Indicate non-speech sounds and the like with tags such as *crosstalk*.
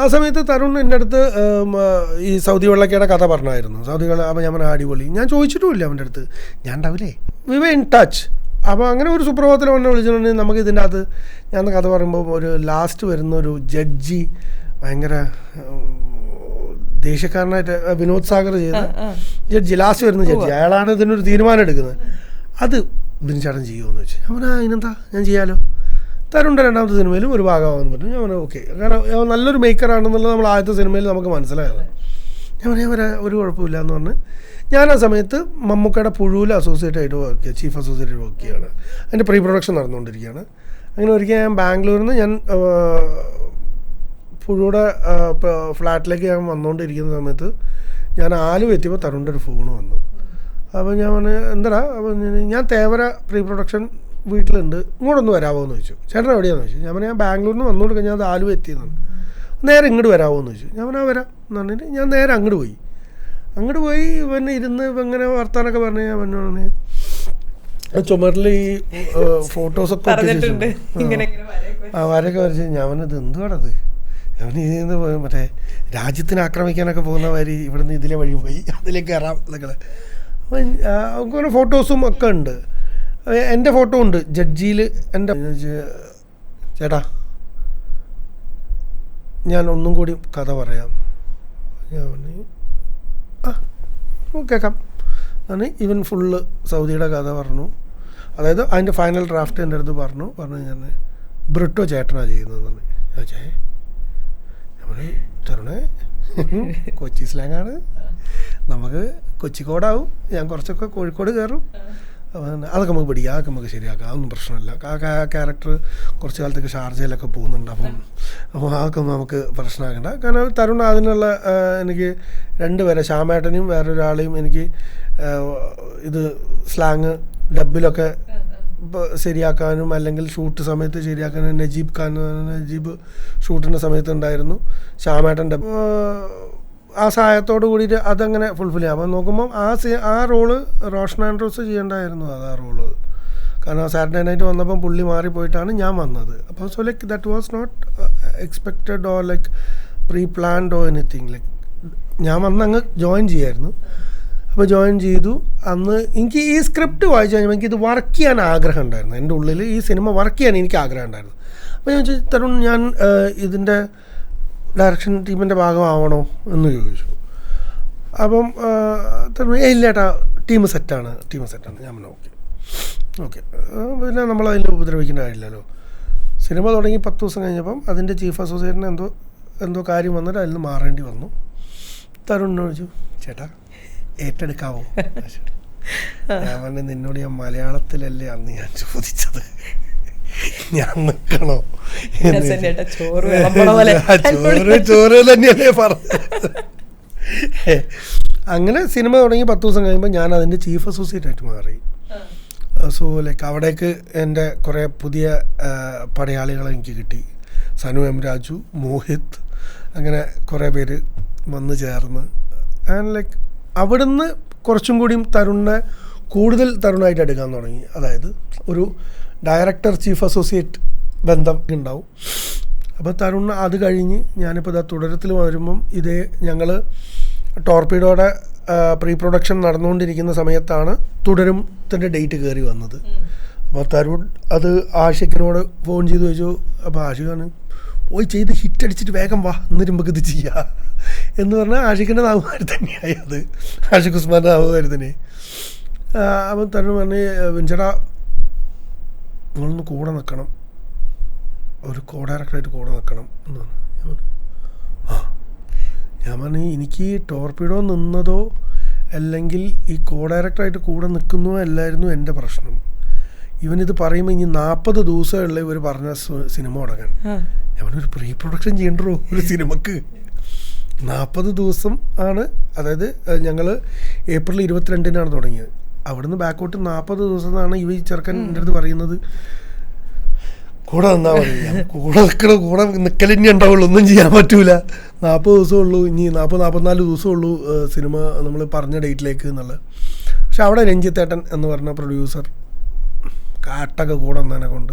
ആ സമയത്ത് തരുൺ എന്റെ അടുത്ത് ഈ സൗദി വെള്ളക്കയുടെ കഥ പറഞ്ഞായിരുന്നു. സൗദി വെള്ള അപ്പോൾ ഞാൻ പറഞ്ഞ അടിപൊളി. ഞാൻ ചോദിച്ചിട്ടുമില്ല അവന്റെ അടുത്ത്. ഞാൻ ഉണ്ടാവില്ലേ വി വേ ഇൻ ടച്ച് അപ്പോൾ അങ്ങനെ ഒരു സുപ്രഭാതത്തിൽ എന്നെ വിളിച്ചിട്ടുണ്ടെങ്കിൽ നമുക്ക് ഇതിന്റെ അകത്ത് ഞാൻ കഥ പറയുമ്പോൾ ഒരു ലാസ്റ്റ് വരുന്ന ഒരു ജഡ്ജി ഭയങ്കര ദേഷ്യക്കാരനായിട്ട് വിനോദ് സാഗർ ചെയ്ത ജഡ്ജി ലാസ്റ്റ് വരുന്ന ജഡ്ജി അയാളാണ് ഇതിനൊരു തീരുമാനം എടുക്കുന്നത്. അത് ബിൻചാടൻ ചെയ്യുമെന്ന് വെച്ചു ഞാൻ അവനാ അതിനെന്താ ഞാൻ ചെയ്യാലോ? തരുണ്ട രണ്ടാമത്തെ സിനിമയിലും ഒരു ഭാഗമാകുമെന്ന് പറഞ്ഞു. ഞാൻ പറഞ്ഞു ഓക്കെ. കാരണം നല്ലൊരു നല്ലൊരു മേക്കറാണെന്നുള്ളത് നമ്മൾ ആദ്യത്തെ സിനിമയിൽ നമുക്ക് മനസ്സിലായത്. ഞാൻ പറഞ്ഞു വരാ ഒരു കുഴപ്പമില്ല എന്ന് പറഞ്ഞ്. ഞാൻ ആ സമയത്ത് മമ്മൂക്കയുടെ പുഴുവിൽ അസോസിയേറ്റ് ആയിട്ട് വർക്ക് ചെയ്യുക ചീഫ് അസോസിയേറ്റ് വർക്ക് ചെയ്യുകയാണ് അതിന്റെ പ്രീ പ്രൊഡക്ഷൻ നടന്നുകൊണ്ടിരിക്കുകയാണ്. അങ്ങനെ ഒരിക്കൽ ഞാൻ ബാംഗ്ലൂരിൽ നിന്ന് ഞാൻ പുഴയുടെ ഫ്ലാറ്റിലേക്ക് ഞാൻ വന്നുകൊണ്ടിരിക്കുന്ന സമയത്ത് ഞാൻ ആലുവ എത്തിയപ്പോൾ തരുണിന്റെ ഒരു ഫോൺ വന്നു. അപ്പോൾ ഞാൻ പറഞ്ഞു എന്താടാ? അപ്പോൾ ഞാൻ തേവര പ്രീ പ്രൊഡക്ഷൻ വീട്ടിലുണ്ട്. ഇങ്ങോട്ടൊന്ന് വരാമോ എന്ന് ചോദിച്ചു. ചേട്ടൻ എവിടെയാണെന്ന് ചോദിച്ചു. ഞാൻ പറഞ്ഞാൽ ഞാൻ ബാംഗ്ലൂരിൽ നിന്ന് വന്നുകൊണ്ട് കഴിഞ്ഞാൽ അത് ആലുവ എത്തിയെന്നാണ്. നേരെ ഇങ്ങോട്ട് വരാമോ എന്ന് ചോദിച്ചു. ഞാൻ പറഞ്ഞാൽ വരാം. എന്ന് പറഞ്ഞിട്ട് ഞാൻ നേരെ അങ്ങോട്ട് പോയി. അങ്ങോട്ട് പോയി പിന്നെ ഇരുന്ന് ഇപ്പം ഇങ്ങനെ വർത്താനൊക്കെ പറഞ്ഞു ഞാൻ പറഞ്ഞു ചുമരിൽ ഈ ഫോട്ടോസൊക്കെ ആ. വരയൊക്കെ വരച്ച്. ഞാൻ പറഞ്ഞത് എന്തുവാണത് അവൻ ഇതിന്ന് മറ്റേ രാജ്യത്തിനെ ആക്രമിക്കാനൊക്കെ പോകുന്ന വരി ഇവിടുന്ന് ഇതിലെ വഴി പോയി. അതിലേക്ക് കയറാം. എന്നൊക്കെ അപ്പം അങ്ങനെ ഫോട്ടോസും ഒക്കെ ഉണ്ട്. എന്റെ ഫോട്ടോ ഉണ്ട്. ജഡ്ജിയിൽ എന്റെ ചേട്ടാ ഞാൻ ഒന്നും കൂടി കഥ പറയാം. ഞാൻ ആ കേൾക്കാം. അങ്ങനെ ഇവൻ ഫുള്ള് സൗദിയുടെ കഥ പറഞ്ഞു. അതായത് അതിന്റെ ഫൈനൽ ഡ്രാഫ്റ്റ് എന്റെ അടുത്ത് പറഞ്ഞു. പറഞ്ഞു ഞാൻ ബ്രിട്ടോ ചേട്ടനാണ് ചെയ്യുന്നതെന്ന് ചോദിച്ചേ നമ്മൾ തരുണേ കൊച്ചി സ്ലാങ്ങാണ് നമുക്ക് കൊച്ചിക്കോടാവും. ഞാൻ കുറച്ചൊക്കെ കോഴിക്കോട് കയറും. അതൊക്കെ നമുക്ക് പിടിക്കാം അതൊക്കെ നമുക്ക് ശരിയാക്കാം അതൊന്നും പ്രശ്നമില്ല. ക്യാരക്ടർ കുറച്ച് കാലത്തേക്ക് ഷാർജയിലൊക്കെ പോകുന്നുണ്ട്. അപ്പം അപ്പോൾ അതൊക്കെ നമുക്ക് പ്രശ്നമാക്കണ്ട. കാരണം തരുൺ അതിനുള്ള എനിക്ക് രണ്ട് പേരെ ശ്യാമേട്ടനെയും വേറൊരാളെയും എനിക്ക് ഇത് സ്ലാങ് ഡബിലൊക്കെ ശരിയാക്കാനും അല്ലെങ്കിൽ ഷൂട്ട് സമയത്ത് ശരിയാക്കാനും നജീബ് ഖാൻ നജീബ് ഷൂട്ടിന്റെ സമയത്ത് ഉണ്ടായിരുന്നു. ശ്യാമേട്ടന്റെ ആ സഹായത്തോട് കൂടിയിട്ട് അതങ്ങനെ ഫുൾഫിൽ ചെയ്യാം. അപ്പം നോക്കുമ്പം ആ സീ ആ റോൾ റോഷൻ ആൻഡ്രോസ് ചെയ്യേണ്ടായിരുന്നു. അത് ആ റോൾ കാരണം സാറ്റർഡേ നൈറ്റ് വന്നപ്പം പുള്ളി മാറിപ്പോയിട്ടാണ് ഞാൻ വന്നത്. അപ്പോൾ so like that was not expected or like pre planned or anything like ഞാൻ വന്ന് അങ്ങ് ജോയിൻ ചെയ്യായിരുന്നു. അപ്പോൾ ജോയിൻ ചെയ്തു. അന്ന് എനിക്ക് ഈ സ്ക്രിപ്റ്റ് വായിച്ചു കഴിഞ്ഞപ്പോൾ ഇത് വർക്ക് ചെയ്യാൻ ആഗ്രഹം ഉണ്ടായിരുന്നു. എന്റെ ഉള്ളിൽ ഈ സിനിമ വർക്ക് ചെയ്യാൻ എനിക്ക് ആഗ്രഹം ഉണ്ടായിരുന്നു. അപ്പോൾ ഞാൻ ചോദിച്ചു തരുൺ ഞാൻ ഏഹ്, ഇതിന്റെ ഡയറക്ഷൻ ടീമിന്റെ ഭാഗമാവണോ എന്ന് ചോദിച്ചു. അപ്പം ഇല്ല ഏട്ടാ ടീം സെറ്റാണ് ടീം സെറ്റാണ് ഞാൻ പറഞ്ഞു ഓക്കെ. ഓക്കെ. പിന്നെ നമ്മൾ അതിൽ ഉപദ്രവിക്കേണ്ട കാര്യമില്ലല്ലോ. സിനിമ തുടങ്ങി പത്ത് ദിവസം കഴിഞ്ഞപ്പം അതിന്റെ ചീഫ് അസോസിയേറ്റിന് എന്തോ എന്തോ കാര്യം വന്നിട്ട് അതിൽ നിന്ന് മാറേണ്ടി വന്നു. തരുണിനോട് ചോദിച്ചു ചേട്ടാ ഏറ്റെടുക്കാവോ? *laughs* ഞാൻ പറഞ്ഞു നിന്നോട് ഞാൻ മലയാളത്തിലല്ലേ അന്ന് ഞാൻ ചോദിച്ചത്? ഞാൻ നിൽക്കണോ ചോറ് ചോറ് തന്നെയല്ലേ പറഞ്ഞത്. അങ്ങനെ സിനിമ തുടങ്ങി പത്ത് ദിവസം കഴിയുമ്പോൾ ഞാൻ അതിന്റെ ചീഫ് അസോസിയേറ്റ് ആയിട്ട് മാറി സോ ലൈക്ക് അവിടേക്ക് എന്റെ കുറേ പുതിയ പടയാളികളെ എനിക്ക് കിട്ടി. സനു എം രാജു മോഹിത് അങ്ങനെ കുറേ പേര് വന്നു ചേർന്ന്. ആൻഡ് ലൈക്ക് അവിടുന്ന് കുറച്ചും കൂടിയും തരുണിനെ കൂടുതൽ തരുണായിട്ട് എടുക്കാൻ തുടങ്ങി. അതായത് ഒരു ഡയറക്ടർ ചീഫ് അസോസിയേറ്റ് ബന്ധം ഉണ്ടാവും. അപ്പോൾ തരുൺ അത് കഴിഞ്ഞ് ഞാനിപ്പോൾ ഇതാ തുടരത്തിൽ വരുമ്പം ഇതേ ഞങ്ങൾ ടോർപ്പിഡോടെ പ്രീ പ്രൊഡക്ഷൻ നടന്നുകൊണ്ടിരിക്കുന്ന സമയത്താണ് തുടരുത്തിന്റെ ഡേറ്റ് കയറി വന്നത്. അപ്പോൾ തരുൺ അത് ആഷിഖിനോട് ഫോൺ ചെയ്ത് ചോദിച്ചു അപ്പോൾ ആഷിഖാണ് പോയി ചെയ്ത് ഹിറ്റ് അടിച്ചിട്ട് വേഗം വാ എന്നിട്ട് നമുക്ക് ഇത് ചെയ്യാം. എന്ന് പറഞ്ഞാൽ ആഷിഖിന്റെ നാവുകാർ തന്നെയായി അത്. ആഷിഖ് ഉസ്മാന്റെ നാവുകാർ തന്നെ. അപ്പം തരുൺ പറഞ്ഞ് വെഞ്ചടാ നിങ്ങളൊന്ന് കൂടെ നിൽക്കണം ഒരു കോ ഡയറക്ടറായിട്ട് കൂടെ നിൽക്കണം എന്നാണ് ഞാൻ പറഞ്ഞു ആ. ഞാൻ പറഞ്ഞു എനിക്ക് ടോർപ്പിഡോ നിന്നതോ അല്ലെങ്കിൽ ഈ കോ ഡയറക്ടറായിട്ട് കൂടെ നിൽക്കുന്നതോ അല്ലായിരുന്നു എന്റെ പ്രശ്നം. ഇവനിത് പറയുമ്പോൾ ഇനി നാൽപ്പത് ദിവസമുള്ള ഇവർ പറഞ്ഞ സിനിമ തുടങ്ങാൻ. ഞാൻ പറഞ്ഞു ഒരു പ്രീ പ്രൊഡക്ഷൻ ചെയ്യണ്ടോ ഒരു സിനിമക്ക്? നാൽപ്പത് ദിവസം ആണ് അതായത് ഞങ്ങൾ ഏപ്രിൽ ഇരുപത്തിരണ്ടിനാണ് തുടങ്ങിയത്. അവിടുന്ന് ബാക്കോട്ട് നാൽപ്പത് ദിവസം എന്നാണ് ഇവ ഈ ചെറുക്കൻ എന്റെ അടുത്ത് പറയുന്നത്. കൂടെ നിന്നാൽ മതി. കൂടെ നിൽക്കണ കൂടെ നിൽക്കൽ ഇനി ഉണ്ടാവുള്ളൂ. ഒന്നും ചെയ്യാൻ പറ്റൂല. നാൽപ്പത് ദിവസമേ ഉള്ളൂ. ഇനി നാൽപ്പത് നാൽപ്പത്തിനാല് ദിവസമേ ഉള്ളൂ സിനിമ നമ്മൾ പറഞ്ഞ ഡേറ്റിലേക്ക് എന്നുള്ളത്. പക്ഷെ അവിടെ രഞ്ജിത്തേട്ടൻ എന്ന് പറഞ്ഞ പ്രൊഡ്യൂസർ കാട്ടൊക്കെ കൂടെ നിന്നതിനെ കൊണ്ട്